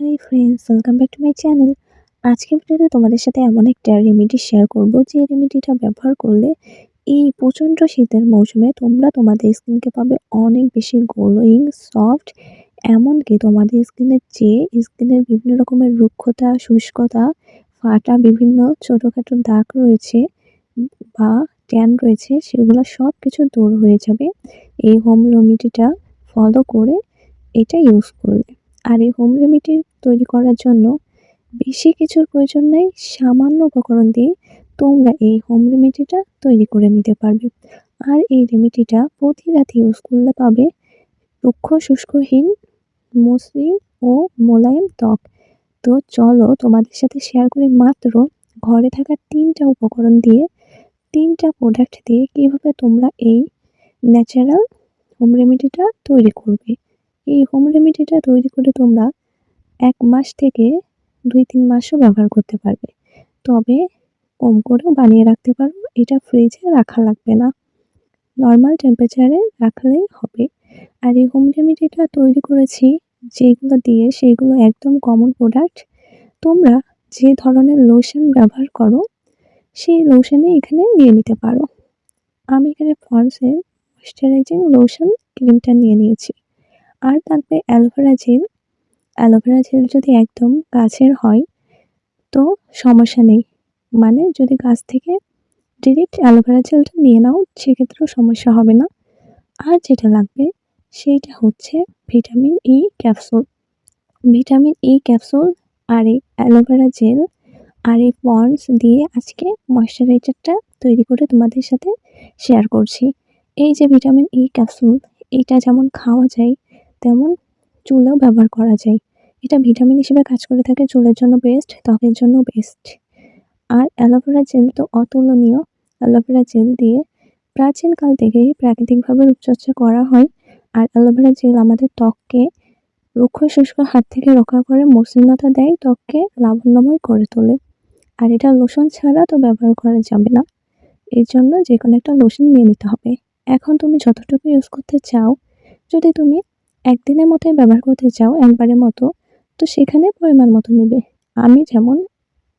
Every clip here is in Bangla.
Hi friends welcome back to my channel আজকে ভিডিওতে তোমাদের সাথে এমন একটা রেমেডি শেয়ার করব, যে রেমেডিটা ব্যবহার করলে এই প্রচণ্ড শীতের মৌসুমে তোমরা তোমাদের স্কিনকে পাবে অনেক বেশি গ্লোয়িং সফট এমনকি তোমাদের স্কিনের যে স্কিনের বিভিন্ন রকমের রুক্ষতা, শুষ্কতা, ফাটা বিভিন্ন ছোটোখাটো দাগ রয়েছে বা ট্যান রয়েছে, সেগুলো সব কিছু দূর হয়ে যাবে। এই হোম রেমেডিটা ফলো করে এটা ইউজ করলে। আর এই হোম রেমেডি তৈরি করার জন্য বেশি কিছুর প্রয়োজন নেই, সামান্য উপকরণ দিয়ে তোমরা এই হোম রেমেডিটা তৈরি করে নিতে পারবে। আর এই রেমেডিটা প্রতি রাতে ইউজ করলে পাবে রুক্ষ শুষ্কহীন মসৃণ ও মোলায়েম ত্বক। তো চলো তোমাদের সাথে শেয়ার করি মাত্র ঘরে থাকা তিনটা উপকরণ দিয়ে তিনটা প্রোডাক্ট দিয়ে কীভাবে তোমরা এই ন্যাচারাল হোম রেমেডিটা তৈরি করবে। এই হোম রেমেডিটা তৈরি করে তোমরা এক মাস থেকে দুই তিন মাসও ব্যবহার করতে পারবে। তবে কম করেও বানিয়ে রাখতে পারো, এটা ফ্রিজে রাখা লাগবে না। নর্মাল টেম্পারেচারে রাখলেই হবে। আর এই হোম রেমেডিটা তৈরি করেছি যেগুলো দিয়ে সেইগুলো একদম কমন প্রোডাক্ট তোমরা যে ধরনের লোশন ব্যবহার করো, সেই লোশনে এখানে নিয়ে নিতে পারো। আমি এখানে ফন্সের ময়শ্চারাইজিং লোশন ক্রিমটা নিয়ে নিয়েছি। আর থাকবে অ্যালোভেরা জেল। অ্যালোভেরা জেল যদি একদম গাছের হয়, তো সমস্যা নেই। মানে যদি গাছ থেকে ডিরেক্ট অ্যালোভেরা জেলটা নিয়ে নাও, সেক্ষেত্রেও সমস্যা হবে না। আর যেটা লাগবে, সেইটা হচ্ছে vitamin E capsule vitamin E capsule আর এই অ্যালোভেরা জেল আর এই পন্স দিয়ে আজকে ময়শ্চারাইজারটা তৈরি করে তোমাদের সাথে শেয়ার করছি। এই যে ভিটামিন ই ক্যাপসুল এটা যেমন খাওয়া যায় তেমন চুলেও ব্যবহার করা যায়। এটা ভিটামিন হিসেবে কাজ করে থাকে, চুলের জন্য বেস্ট ত্বকের জন্য বেস্ট আর অ্যালোভেরা জেল তো অতুলনীয়। অ্যালোভেরা জেল দিয়ে প্রাচীনকাল থেকেই প্রাকৃতিকভাবে রূপচর্চা করা হয়। আর অ্যালোভেরা জেল আমাদের ত্বককে রুক্ষ শুষ্ক হাত থেকে রক্ষা করে, মসৃণতা দেয়, ত্বককে লাবণ্যময় করে তোলে। আর এটা লোশন ছাড়া তো ব্যবহার করা যাবে না। এর জন্য যে কোনো একটা লোশন নিয়ে নিতে হবে। এখন তুমি যতটুকু ইউজ করতে চাও, যদি তুমি একদিনের মতোই ব্যবহার করতে চাও, একবারের মতো, তো সেখানে পরিমাণ মতো নেবে। আমি যেমন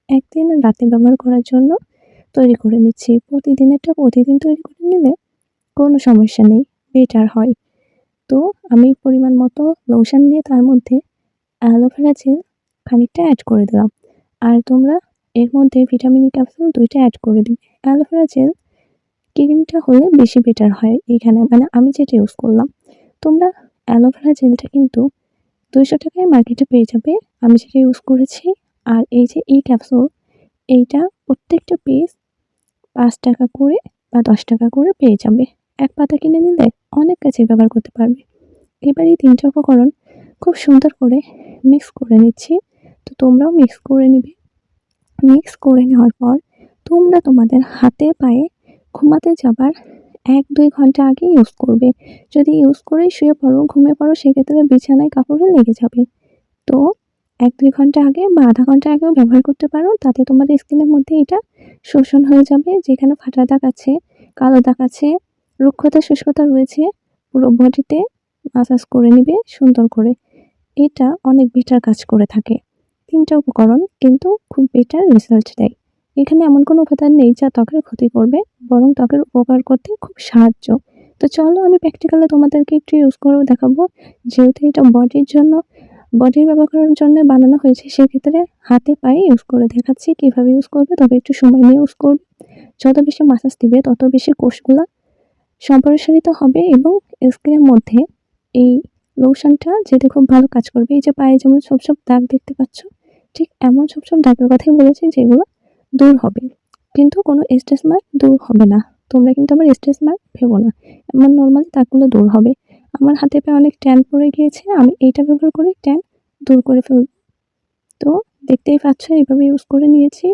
একদিন রাতে ব্যবহার করার জন্য তৈরি করে নিচ্ছি, প্রতিদিনেরটা প্রতিদিন তৈরি করে নিলে কোনো সমস্যা নেই বেটার হয়। তো আমি পরিমাণ মতো লোশন দিয়ে তার মধ্যে অ্যালোভেরা জেল খানিকটা অ্যাড করে দিলাম। আর তোমরা এর মধ্যে ভিটামিন ক্যাপসুল দুইটা অ্যাড করে দিবে। অ্যালোভেরা জেল ক্রিমটা হলে বেশি বেটার হয় এখানে মানে আমি যেটা ইউজ করলাম। তোমরা অ্যালোভেরা জেলটা কিন্তু দুইশো টাকায় মার্কেটে পেয়ে যাবে। আমি সেটা ইউজ করেছি। আর এই যে এই ক্যাপসুল এইটা প্রত্যেকটা পিস পাঁচ টাকা করে বা দশ টাকা করে পেয়ে যাবে। এক পাতা কিনে নিলে অনেক কাছে ব্যবহার করতে পারবে। এবার এই তিনটা উপকরণ খুব সুন্দর করে মিক্স করে নিচ্ছি। তো তোমরাও মিক্স করে নিবে। মিক্স করে নেওয়ার পর তোমরা তোমাদের হাতে পায়ে ঘুমাতে যাবার এক, দুই ঘণ্টা আগে ইউজ করবে। যদি ইউজ করেই শুয়ে পড়ো, ঘুমিয়ে পড়ো, সেক্ষেত্রে বিছানায় কাপড়ে লেগে যাবে। তো এক, দুই ঘণ্টা আগে বা আধা ঘণ্টা আগেও ব্যবহার করতে পারো, তাতে তোমাদের স্কিনের মধ্যে এটা শোষণ হয়ে যাবে। যেখানে ফাটা দাগ আছে, কালো দাগ আছে, রুক্ষতা, শুষ্কতা রয়েছে, পুরো বডিতে মাসাজ করে নিবে সুন্দর করে। এটা অনেক বেটার কাজ করে থাকে। তিনটা উপকরণ কিন্তু খুব বেটার রেজাল্ট দেয়। এখানে এমন কোনো উপাদান নেই যা ত্বকের ক্ষতি করবে, বরং ত্বকের উপকার করতে খুব সাহায্য। তো চলো আমি প্র্যাকটিক্যালে তোমাদেরকে একটু ইউজ করেও দেখাবো। যেহেতু এটা বডির জন্য বডির ব্যবহার করার জন্য বানানো হয়েছে, সেক্ষেত্রে হাতে পায়ে ইউজ করে দেখাচ্ছি কীভাবে ইউজ করবে, তবে একটু সময় নিয়ে ইউজ করবে। যত বেশি মাসাজ দিবে, তত বেশি কোষগুলো সম্প্রসারিত হবে এবং স্কিনের মধ্যে এই লোশনটা যেতে খুব ভালো কাজ করবে। এই যে পায়ে যেমন সব সব দাগ দেখতে পাচ্ছ, ঠিক এমন সব সব দাগের কথাই বলেছি যেগুলো দূর হবে। কিন্তু কোনো স্ট্রেস মার্ক দূর হবে না। তোমরা কিন্তু আমার স্ট্রেস মার্ক ভেবো না। আমার নর্মালি দাগগুলো দূর হবে। আমার হাতে পায়ে অনেক ট্যান পড়ে গিয়েছে। আমি এইটা ব্যবহার করে ট্যান দূর করে ফেলব। তো দেখতেই পাচ্ছ, এইভাবে ইউজ করে নিয়েছি।